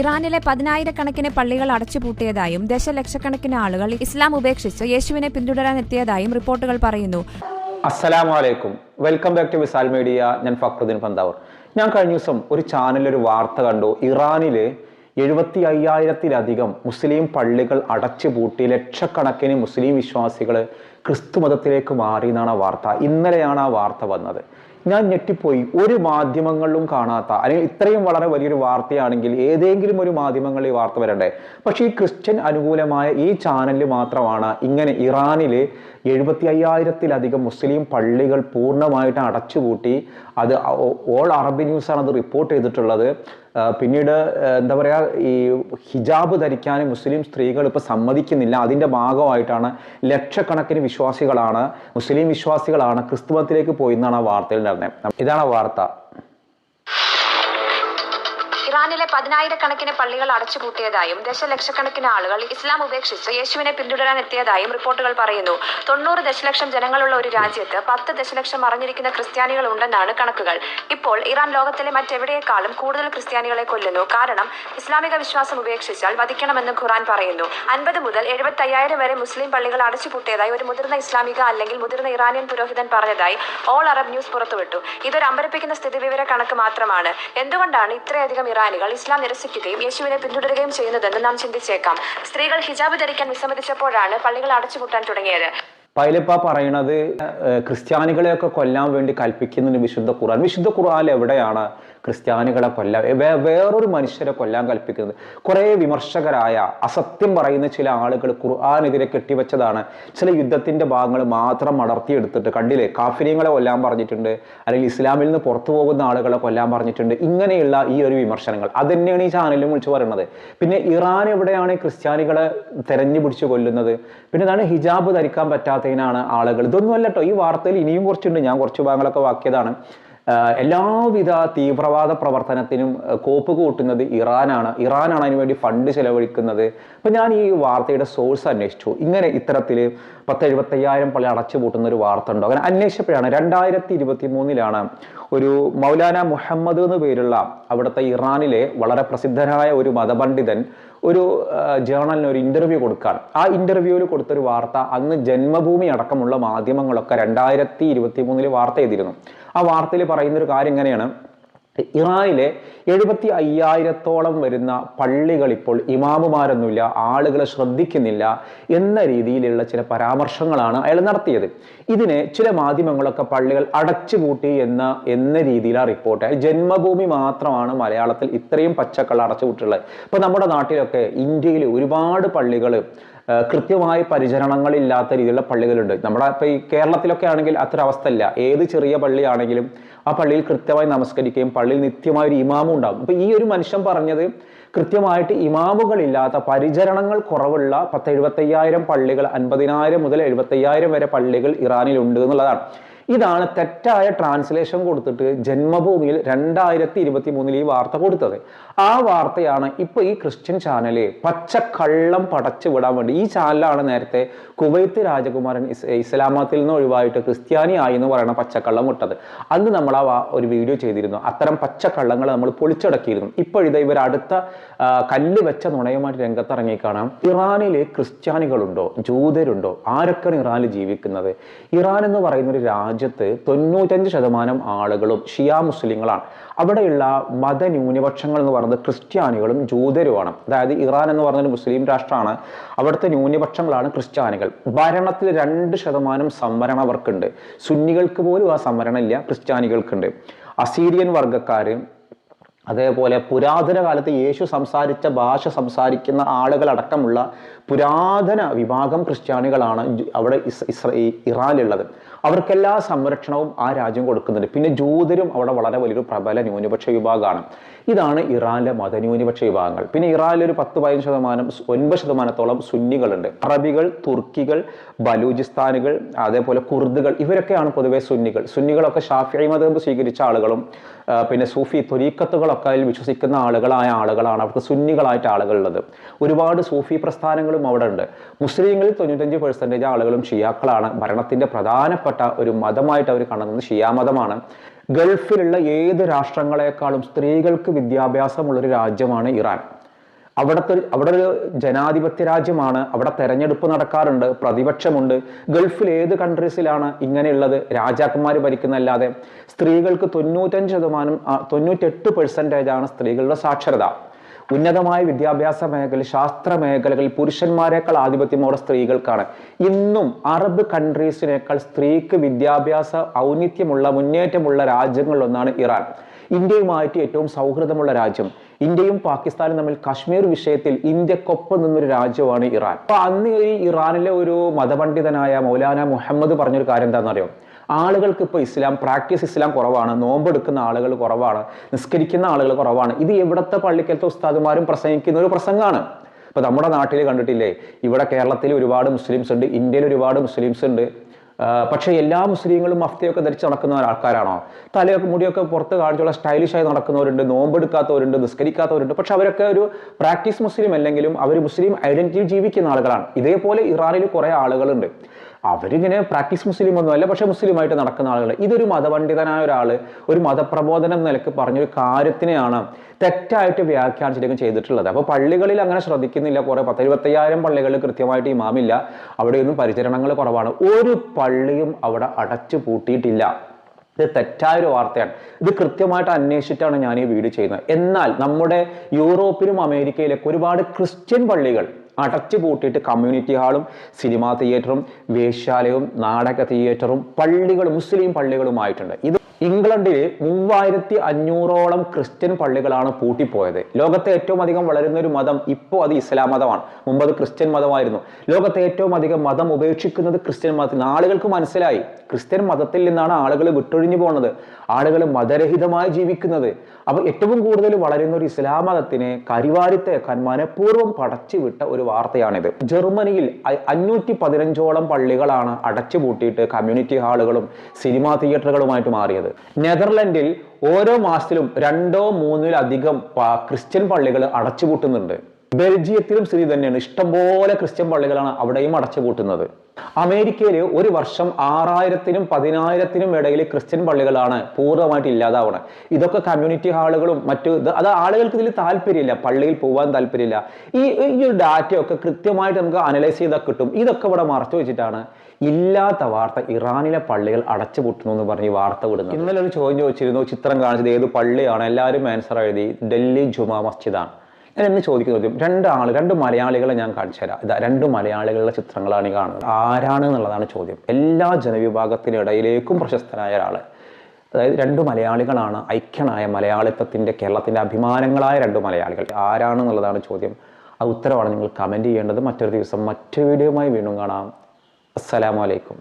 ഇറാനിലെ പതിനായിരക്കണക്കിന് പള്ളികൾ അടച്ചുപൂട്ടിയതായും ദശലക്ഷക്കണക്കിന് ആളുകൾ ഇസ്ലാം ഉപേക്ഷിച്ച് യേശുവിനെ പിന്തുടരാൻ എത്തിയതായും റിപ്പോർട്ടുകൾ പറയുന്നു. അസ്സലാമു അലൈക്കും welcome back to Visal media. ഞാൻ ഫക്രുദ്ദീൻ പന്താവർ. ഞാൻ കഴിഞ്ഞ ദിവസം ഒരു ചാനലിൽ ഒരു വാർത്ത കണ്ടു. ഇറാനിലെ എഴുപത്തി അയ്യായിരത്തിലധികം മുസ്ലിം പള്ളികൾ അടച്ചുപൂട്ടി ലക്ഷക്കണക്കിന് മുസ്ലിം വിശ്വാസികൾ ക്രിസ്തു മതത്തിലേക്ക് മാറി എന്നാണ് ആ വാർത്ത. ഇന്നലെയാണ് ആ വാർത്ത വന്നത്. ഞാൻ ഞെട്ടിപ്പോയി. ഒരു മാധ്യമങ്ങളിലും കാണാത്ത അല്ലെങ്കിൽ ഇത്രയും വളരെ വലിയൊരു വാർത്തയാണെങ്കിൽ ഏതെങ്കിലും ഒരു മാധ്യമങ്ങളിൽ ഈ വാർത്ത വരണ്ടേ? പക്ഷേ ഈ ക്രിസ്ത്യൻ അനുകൂലമായ ഈ ചാനലിൽ മാത്രമാണ് ഇങ്ങനെ ഇറാനിലെ എഴുപത്തി അയ്യായിരത്തിലധികം മുസ്ലിം പള്ളികൾ പൂർണമായിട്ട് അടച്ചുപൂട്ടി. അത് ഓൾ അറബി ന്യൂസാണ് അത് റിപ്പോർട്ട് ചെയ്തിട്ടുള്ളത്. പിന്നീട് എന്താ പറയുക ഈ ഹിജാബ് ധരിക്കാൻ മുസ്ലിം സ്ത്രീകൾ ഇപ്പോൾ സമ്മതിക്കുന്നില്ല. അതിന്റെ ഭാഗമായിട്ടാണ് ലക്ഷക്കണക്കിന് വിശ്വാസികളാണ് മുസ്ലിം വിശ്വാസികളാണ് ക്രിസ്തുമതത്തിലേക്ക് പോയി എന്നാണ് ആ വാർത്തയിൽ നടന്നത്. ഇതാണ് ആ വാർത്ത. ഇറാനിലെ പതിനായിരക്കണക്കിന് പള്ളികൾ അടച്ചുപൂട്ടിയതായും ദശലക്ഷക്കണക്കിന് ആളുകൾ ഇസ്ലാം ഉപേക്ഷിച്ച് യേശുവിനെ പിന്തുടരാൻ എത്തിയതായും റിപ്പോർട്ടുകൾ പറയുന്നു. തൊണ്ണൂറ് ദശലക്ഷം ജനങ്ങളുള്ള ഒരു രാജ്യത്ത് പത്ത് ദശലക്ഷം അറിഞ്ഞിരിക്കുന്ന ക്രിസ്ത്യാനികൾ ഉണ്ടെന്നാണ് കണക്കുകൾ. ഇപ്പോൾ ഇറാൻ ലോകത്തിലെ മറ്റെവിടെയേക്കാളും കൂടുതൽ ക്രിസ്ത്യാനികളെ കൊല്ലുന്നു. കാരണം ഇസ്ലാമിക വിശ്വാസം ഉപേക്ഷിച്ചാൽ വധിക്കണമെന്ന് ഖുറാൻ പറയുന്നു. അൻപത് മുതൽ എഴുപത്തി അയ്യായിരം വരെ മുസ്ലിം പള്ളികൾ അടച്ചുപൂട്ടിയതായി ഒരു മുതിർന്ന ഇസ്ലാമിക അല്ലെങ്കിൽ മുതിർന്ന ഇറാനിയൻ പുരോഹിതൻ പറഞ്ഞതായി ഓൾ അറബ് ന്യൂസ് പുറത്തുവിട്ടു. ഇതൊരു അമ്പരപ്പിക്കുന്ന സ്ഥിതിവിവര കണക്ക് മാത്രമാണ്. എന്തുകൊണ്ടാണ് ഇത്രയധികം ഇറാനികൾ ഇസ്ലാം നിരസിക്കുകയും യേശുവിനെ പിന്തുടരുകയും ചെയ്യുന്നതെന്ന് നാം ചിന്തിച്ചേക്കാം. സ്ത്രീകൾ ഹിജാബ് ധരിക്കാൻ വിസമ്മതിച്ചപ്പോഴാണ് പള്ളികൾ അടച്ചുപൂട്ടാൻ തുടങ്ങിയത്. പൈലപ്പ പറയണത് ക്രിസ്ത്യാനികളെയൊക്കെ കൊല്ലാൻ വേണ്ടി കൽപ്പിക്കുന്ന വിശുദ്ധ ഖുർആൻ. വിശുദ്ധ ഖുർആൻ എവിടെയാണ്? ക്രിസ്ത്യാനികളെ കൊല്ലാൻ വേറൊരു മനുഷ്യരെ കൊല്ലാൻ കൽപ്പിക്കുന്നത്. കുറേ വിമർശകരായ അസത്യം പറയുന്ന ചില ആളുകൾ ഖുർആാനെതിരെ കെട്ടിവെച്ചതാണ്. ചില യുദ്ധത്തിന്റെ ഭാഗങ്ങൾ മാത്രം അടർത്തിയെടുത്തിട്ട് കണ്ടില്ലേ? കാഫിര്യങ്ങളെ കൊല്ലാൻ പറഞ്ഞിട്ടുണ്ട്. അല്ലെങ്കിൽ ഇസ്ലാമിൽ നിന്ന് പുറത്തു പോകുന്ന ആളുകളെ കൊല്ലാൻ പറഞ്ഞിട്ടുണ്ട്. ഇങ്ങനെയുള്ള ഈ ഒരു വിമർശനങ്ങൾ. അത് തന്നെയാണ് ഈ ചാനലും വിളിച്ചു പറയുന്നത് പിന്നെ ഇറാൻ എവിടെയാണ് ക്രിസ്ത്യാനികളെ തെരഞ്ഞു പിടിച്ച് കൊല്ലുന്നത്? പിന്നെ ഇതാണ് ഹിജാബ് ധരിക്കാൻ പറ്റാത്തതിനാണ് ആളുകൾ. ഇതൊന്നും അല്ലട്ടോ ഈ വാർത്തയിൽ ഇനിയും കുറച്ചുണ്ട്. ഞാൻ കുറച്ച് ഭാഗങ്ങളൊക്കെ വാക്കിയതാണ്. എല്ലാവിധ തീവ്രവാദ പ്രവർത്തനത്തിനും കോപ്പ് കൂട്ടുന്നത് ഇറാനാണ്. ഇറാനാണ് അതിനുവേണ്ടി ഫണ്ട് ചെലവഴിക്കുന്നത്. അപ്പം ഞാൻ ഈ വാർത്തയുടെ സോഴ്സ് അന്വേഷിച്ചു. ഇങ്ങനെ ഇത്തരത്തിൽ പത്ത് എഴുപത്തയ്യായിരം പള്ളി അടച്ചു പൂട്ടുന്ന ഒരു വാർത്ത ഉണ്ടോ? അങ്ങനെ അന്വേഷിച്ചപ്പോഴാണ് രണ്ടായിരത്തി ഇരുപത്തി മൂന്നിലാണ് ഒരു മൗലാന മുഹമ്മദ് എന്ന് പേരുള്ള അവിടുത്തെ ഇറാനിലെ വളരെ പ്രസിദ്ധനായ ഒരു മതപണ്ഡിതൻ ഒരു ജേണലിന് ഒരു ഇന്റർവ്യൂ കൊടുക്കുകയാണ് ആ ഇന്റർവ്യൂവിൽ കൊടുത്തൊരു വാർത്ത അന്ന് ജന്മഭൂമി അടക്കമുള്ള മാധ്യമങ്ങളൊക്കെ രണ്ടായിരത്തി ഇരുപത്തി മൂന്നിൽ വാർത്ത ചെയ്തിരുന്നു. ആ വാർത്തയിൽ പറയുന്നൊരു കാര്യം ഇങ്ങനെയാണ് ഇറാനിലെ എഴുപത്തി അയ്യായിരത്തോളം വരുന്ന പള്ളികൾ ഇപ്പോൾ ഇമാമുമാരൊന്നുമില്ല ആളുകളെ ശ്രദ്ധിക്കുന്നില്ല എന്ന രീതിയിലുള്ള ചില പരാമർശങ്ങളാണ് അയാൾ നടത്തിയത്. ഇതിനെ ചില മാധ്യമങ്ങളൊക്കെ പള്ളികൾ അടച്ചുപൂട്ടി എന്ന എന്ന രീതിയിലാണ് റിപ്പോർട്ട് ജന്മഭൂമി മാത്രമാണ് മലയാളത്തിൽ ഇത്രയും പച്ചക്കള്ള അടച്ചുപൂട്ടുള്ളത് ഇപ്പൊ നമ്മുടെ നാട്ടിലൊക്കെ ഇന്ത്യയിലെ ഒരുപാട് പള്ളികൾ കൃത്യമായ പരിചരണങ്ങളില്ലാത്ത രീതിയിലുള്ള പള്ളികളുണ്ട്. നമ്മുടെ ഇപ്പോൾ ഈ കേരളത്തിലൊക്കെ ആണെങ്കിൽ അത്ര അവസ്ഥ ഇല്ല ഏത് ചെറിയ പള്ളിയാണെങ്കിലും ആ പള്ളിയിൽ കൃത്യമായി നമസ്കരിക്കുകയും പള്ളിയിൽ നിത്യമായ ഒരു ഇമാമും ഉണ്ടാകും. അപ്പോൾ ഈ ഒരു മനുഷ്യൻ പറഞ്ഞത് കൃത്യമായിട്ട് ഇമാമുകളില്ലാത്ത പരിചരണങ്ങൾ കുറവുള്ള പത്ത് എഴുപത്തയ്യായിരം പള്ളികൾ അൻപതിനായിരം മുതൽ എഴുപത്തയ്യായിരം വരെ പള്ളികൾ ഇറാനിലുണ്ട് എന്നുള്ളതാണ്. ഇതാണ് തെറ്റായ ട്രാൻസ്ലേഷൻ കൊടുത്തിട്ട് ജന്മഭൂമിയിൽ രണ്ടായിരത്തി ഇരുപത്തി മൂന്നിൽ ഈ വാർത്ത കൊടുത്തത്. ആ വാർത്തയാണ് ഇപ്പൊ ഈ ക്രിസ്ത്യൻ ചാനൽ പച്ചക്കള്ളം പടച്ചു വിടാൻ വേണ്ടി ഈ ചാനലാണ് നേരത്തെ കുവൈത്ത് രാജകുമാരൻ ഇസ് ഇസ്ലാമത്തിൽ നിന്ന് ഒഴിവായിട്ട് ക്രിസ്ത്യാനി ആയി എന്ന് പറയുന്ന പച്ചക്കള്ളം വിട്ടത് അന്ന് നമ്മൾ ആ ഒരു വീഡിയോ ചെയ്തിരുന്നു. അത്തരം പച്ചക്കള്ളങ്ങൾ നമ്മൾ പൊളിച്ചടക്കിയിരുന്നു. ഇപ്പോഴിത് ഇവർ അടുത്ത കല്ല് വെച്ച നുണയുമായിട്ട് രംഗത്തിറങ്ങി കാണാം ഇറാനിലെ ക്രിസ്ത്യാനികളുണ്ടോ? ജൂതരുണ്ടോ? ആരൊക്കെയാണ് ഇറാനിൽ ജീവിക്കുന്നത്? ഇറാൻ എന്ന് പറയുന്ന ഒരു രാജ്യത്ത് തൊണ്ണൂറ്റഞ്ച് ശതമാനം ആളുകളും ഷിയ മുസ്ലിങ്ങളാണ്. അവിടെയുള്ള മതന്യൂനപക്ഷങ്ങൾ എന്ന് പറയുന്നത് ക്രിസ്ത്യാനികളും ജൂതരുമാണ്. അതായത് ഇറാൻ എന്ന് പറഞ്ഞൊരു മുസ്ലിം രാഷ്ട്രമാണ്. അവിടുത്തെ ന്യൂനപക്ഷങ്ങളാണ് ക്രിസ്ത്യാനികൾ. ഭരണത്തിൽ രണ്ട് ശതമാനം സംവരണം അവർക്കുണ്ട്. സുന്നികൾക്ക് പോലും ആ സംവരണം ഇല്ല ക്രിസ്ത്യാനികൾക്കുണ്ട്. അസീരിയൻ വർഗക്കാർ അതേപോലെ പുരാതന കാലത്ത് യേശു സംസാരിച്ച ഭാഷ സംസാരിക്കുന്ന ആളുകളടക്കമുള്ള പുരാതന വിഭാഗം ക്രിസ്ത്യാനികളാണ് അവിടെ ഇസ് ഇസ്ര ഇറാനിലുള്ളത്. അവർക്കെല്ലാ സംരക്ഷണവും ആ രാജ്യം കൊടുക്കുന്നുണ്ട്. പിന്നെ ജൂതരും അവിടെ വളരെ വലിയൊരു പ്രബല ന്യൂനപക്ഷ വിഭാഗമാണ്. ഇതാണ് ഇറാനിലെ മതന്യൂനപക്ഷ വിഭാഗങ്ങൾ. പിന്നെ ഇറാനിൽ ഒരു പത്ത് പതിനഞ്ച് ശതമാനം ഒൻപത് ശതമാനത്തോളം സുന്നികളുണ്ട്. അറബികൾ തുർക്കികൾ ബലൂചിസ്ഥാനുകൾ അതേപോലെ കുർദുകൾ ഇവരൊക്കെയാണ് പൊതുവെ സുന്നികൾ. സുന്നികളൊക്കെ ഷാഫി മതം സ്വീകരിച്ച ആളുകളും പിന്നെ സൂഫി തുരീക്കത്തുകളൊക്കെ അതിൽ വിശ്വസിക്കുന്ന ആളുകളായ ആളുകളാണ്. അവർക്ക് സുന്നികളായിട്ട് ആളുകളുള്ളത്. ഒരുപാട് സൂഫി പ്രസ്ഥാനങ്ങളും അവിടെ ഉണ്ട്. മുസ്ലിങ്ങളിൽ തൊണ്ണൂറ്റഞ്ച് പെർസെന്റേജ് ആളുകളും ഷിയാക്കളാണ്. ഭരണത്തിന്റെ പ്രധാനപ്പെട്ട ഒരു മതമായിട്ട് അവർ കാണുന്നത് ഷിയാ മതമാണ്. ഗൾഫിലുള്ള ഏത് രാഷ്ട്രങ്ങളെക്കാളും സ്ത്രീകൾക്ക് വിദ്യാഭ്യാസമുള്ളൊരു രാജ്യമാണ് ഇറാൻ. അവിടുത്തെ അവിടെ ഒരു ജനാധിപത്യ രാജ്യമാണ്. അവിടെ തെരഞ്ഞെടുപ്പ് നടക്കാറുണ്ട് പ്രതിപക്ഷമുണ്ട്. ഗൾഫിൽ ഏത് കൺട്രീസിലാണ് ഇങ്ങനെയുള്ളത്? രാജാക്കന്മാർ ഭരിക്കുന്നല്ലാതെ സ്ത്രീകൾക്ക് തൊണ്ണൂറ്റഞ്ച് ശതമാനം തൊണ്ണൂറ്റെട്ട് പെർസെന്റേജാണ് സ്ത്രീകളുടെ സാക്ഷരത. ഉന്നതമായ വിദ്യാഭ്യാസ മേഖല ശാസ്ത്ര മേഖലകളിൽ പുരുഷന്മാരെക്കാൾ ആധിപത്യം അവിടെ സ്ത്രീകൾക്കാണ്. ഇന്നും അറബ് കൺട്രീസിനേക്കാൾ സ്ത്രീക്ക് വിദ്യാഭ്യാസ ഔന്നിത്യമുള്ള മുന്നേറ്റമുള്ള രാജ്യങ്ങളിലൊന്നാണ് ഇറാൻ. ഇന്ത്യയുമായിട്ട് ഏറ്റവും സൗഹൃദമുള്ള രാജ്യം. ഇന്ത്യയും പാകിസ്ഥാനും തമ്മിൽ കാശ്മീർ വിഷയത്തിൽ ഇന്ത്യക്കൊപ്പം നിന്നൊരു രാജ്യമാണ് ഇറാൻ. അപ്പൊ അന്ന് ഈ ഇറാനിലെ ഒരു മതപണ്ഡിതനായ മൗലാന മുഹമ്മദ് പറഞ്ഞൊരു കാര്യം എന്താണെന്നറിയോ? ആളുകൾക്ക് ഇപ്പോൾ ഇസ്ലാം പ്രാക്ടീസ് ഇസ്ലാം കുറവാണ് നോമ്പെടുക്കുന്ന ആളുകൾ കുറവാണ് നിസ്കരിക്കുന്ന ആളുകൾ കുറവാണ്. ഇത് എവിടത്തെ പള്ളിക്കലത്തെ ഉസ്താദുമാരും പ്രസംഗിക്കുന്ന ഒരു പ്രസംഗമാണ്. ഇപ്പൊ നമ്മുടെ നാട്ടിൽ കണ്ടിട്ടില്ലേ ഇവിടെ കേരളത്തിൽ ഒരുപാട് മുസ്ലിംസ് ഉണ്ട് ഇന്ത്യയിൽ ഒരുപാട് മുസ്ലിംസ് ഉണ്ട്. പക്ഷേ എല്ലാ മുസ്ലിങ്ങളും മഫ്തിയൊക്കെ ധരിച്ച് നടക്കുന്ന ആൾക്കാരാണോ? തലയൊക്കെ മുടിയൊക്കെ പുറത്ത് കാണിച്ചുള്ള സ്റ്റൈലിഷായി നടക്കുന്നവരുണ്ട് നോമ്പെടുക്കാത്തവരുണ്ട് നിസ്കരിക്കാത്തവരുണ്ട്. പക്ഷെ അവരൊക്കെ ഒരു പ്രാക്ടീസ് മുസ്ലിം അല്ലെങ്കിലും അവർ മുസ്ലിം ഐഡന്റിറ്റി ജീവിക്കുന്ന ആളുകളാണ്. ഇതേപോലെ ഇറാനിൽ കുറേ ആളുകളുണ്ട്. അവരിങ്ങനെ പ്രാക്ടീസ് മുസ്ലിം ഒന്നുമല്ല പക്ഷെ മുസ്ലിമായിട്ട് നടക്കുന്ന ആളുകൾ. ഇതൊരു മതപണ്ഡിതനായ ഒരാൾ ഒരു മതപ്രബോധനം നിലയ്ക്ക് പറഞ്ഞൊരു കാര്യത്തിനെയാണ് തെറ്റായിട്ട് വ്യാഖ്യാനിച്ചിട്ടൊക്കെ ചെയ്തിട്ടുള്ളത്. അപ്പോൾ പള്ളികളിൽ അങ്ങനെ ശ്രദ്ധിക്കുന്നില്ല. കുറേ പത്തിരുപത്തയ്യായിരം പള്ളികളിൽ കൃത്യമായിട്ട് ഇമാമില്ല. അവിടെയൊന്നും പരിചരണങ്ങൾ കുറവാണ്. ഒരു പള്ളിയും അവിടെ അടച്ചു പൂട്ടിയിട്ടില്ല. ഇത് തെറ്റായ ഒരു വാർത്തയാണ്. ഇത് കൃത്യമായിട്ട് അന്വേഷിച്ചിട്ടാണ് ഞാൻ ഈ വീഡിയോ ചെയ്യുന്നത്. എന്നാൽ നമ്മുടെ യൂറോപ്പിലും അമേരിക്കയിലൊക്കെ ഒരുപാട് ക്രിസ്ത്യൻ പള്ളികൾ അടച്ചു പൂട്ടിയിട്ട് കമ്മ്യൂണിറ്റി ഹാളും സിനിമാ തിയേറ്ററും വേശ്യാലയവും നാടക തിയേറ്ററും പള്ളികളും മുസ്ലിം പള്ളികളുമായിട്ടുണ്ട്. ഇത് ഇംഗ്ലണ്ടിൽ മൂവായിരത്തി അഞ്ഞൂറോളം ക്രിസ്ത്യൻ പള്ളികളാണ് പൂട്ടിപ്പോയത്. ലോകത്തെ ഏറ്റവും അധികം വളരുന്ന ഒരു മതം ഇപ്പോൾ അത് ഇസ്ലാം മതമാണ്. മുമ്പ് അത് ക്രിസ്ത്യൻ മതമായിരുന്നു. ലോകത്തെ ഏറ്റവും അധികം മതം ഉപേക്ഷിക്കുന്നത് ക്രിസ്ത്യൻ മതത്തിൽ ആളുകൾക്ക് മനസ്സിലായി. ക്രിസ്ത്യൻ മതത്തിൽ നിന്നാണ് ആളുകൾ വിട്ടൊഴിഞ്ഞു പോകുന്നത്. ആളുകൾ മതരഹിതമായി ജീവിക്കുന്നത്. അപ്പോൾ ഏറ്റവും കൂടുതൽ വളരുന്ന ഒരു ഇസ്ലാം മതത്തിനെ കരിവാരിത്തേക്കാൻ മനഃപൂർവം പടച്ചു വിട്ട ഒരു വാർത്തയാണിത്. ജർമ്മനിയിൽ അഞ്ഞൂറ്റി പതിനഞ്ചോളം പള്ളികളാണ് അടച്ചു പൂട്ടിയിട്ട് കമ്മ്യൂണിറ്റി ഹാളുകളും സിനിമാ തിയേറ്ററുകളുമായിട്ട് മാറിയത്. നെതർലൻഡിൽ ഓരോ മാസത്തിലും രണ്ടോ മൂന്നിലധികം ക്രിസ്ത്യൻ പള്ളികൾ അടച്ചുപൂട്ടുന്നുണ്ട്. ബെൽജിയത്തിലും സ്ഥിതി തന്നെയാണ്. ഇഷ്ടംപോലെ ക്രിസ്ത്യൻ പള്ളികളാണ് അവിടെയും അടച്ചുപൂട്ടുന്നത്. അമേരിക്കയിൽ ഒരു വർഷം ആറായിരത്തിനും പതിനായിരത്തിനും ഇടയിൽ ക്രിസ്ത്യൻ പള്ളികളാണ് പൂർണമായിട്ട് ഇല്ലാതാവണം. ഇതൊക്കെ കമ്മ്യൂണിറ്റി ഹാളുകളും മറ്റു ഇത് അത് ആളുകൾക്ക് ഇതിൽ താല്പര്യമില്ല. പള്ളിയിൽ പോകാൻ താല്പര്യമില്ല. ഈ ഈ ഒരു ഡാറ്റയൊക്കെ കൃത്യമായിട്ട് നമുക്ക് അനലൈസ് ചെയ്താൽ കിട്ടും. ഇതൊക്കെ ഇവിടെ മറച്ചു വെച്ചിട്ടാണ് ഇല്ലാത്ത വാർത്ത ഇറാനിലെ പള്ളികൾ അടച്ചുപൂട്ടുന്നു എന്ന് പറഞ്ഞ് വാർത്ത വിടുന്നു ഇന്നലെ ഒരു ചോദ്യം ചോദിച്ചിരുന്നു ചിത്രം കാണിച്ചത് ഏത് പള്ളിയാണ്? എല്ലാവരും ആൻസർ എഴുതി ഡൽഹി ജുമാ മസ്ജിദാണ്. ഞാൻ എന്ന് ചോദിക്കുന്ന ചോദ്യം രണ്ട് ആൾ രണ്ട് മലയാളികളെ ഞാൻ കാണിച്ചു തരാം. ഇതാ രണ്ട് മലയാളികളുടെ ചിത്രങ്ങളാണ് ഈ കാണുന്നത്. ആരാണ് എന്നുള്ളതാണ് ചോദ്യം. എല്ലാ ജനവിഭാഗത്തിനിടയിലേക്കും പ്രശസ്തനായ ഒരാൾ അതായത് രണ്ട് മലയാളികളാണ് ഐക്യനായ മലയാളിത്വത്തിന്റെ കേരളത്തിന്റെ അഭിമാനങ്ങളായ രണ്ട് മലയാളികൾ. ആരാണെന്നുള്ളതാണ് ചോദ്യം. ആ ഉത്തരമാണ് നിങ്ങൾ കമന്റ് ചെയ്യേണ്ടത്. മറ്റൊരു ദിവസം മറ്റൊരു വീഡിയോയുമായി വീണ്ടും കാണാം. അസ്സലാമലൈക്കും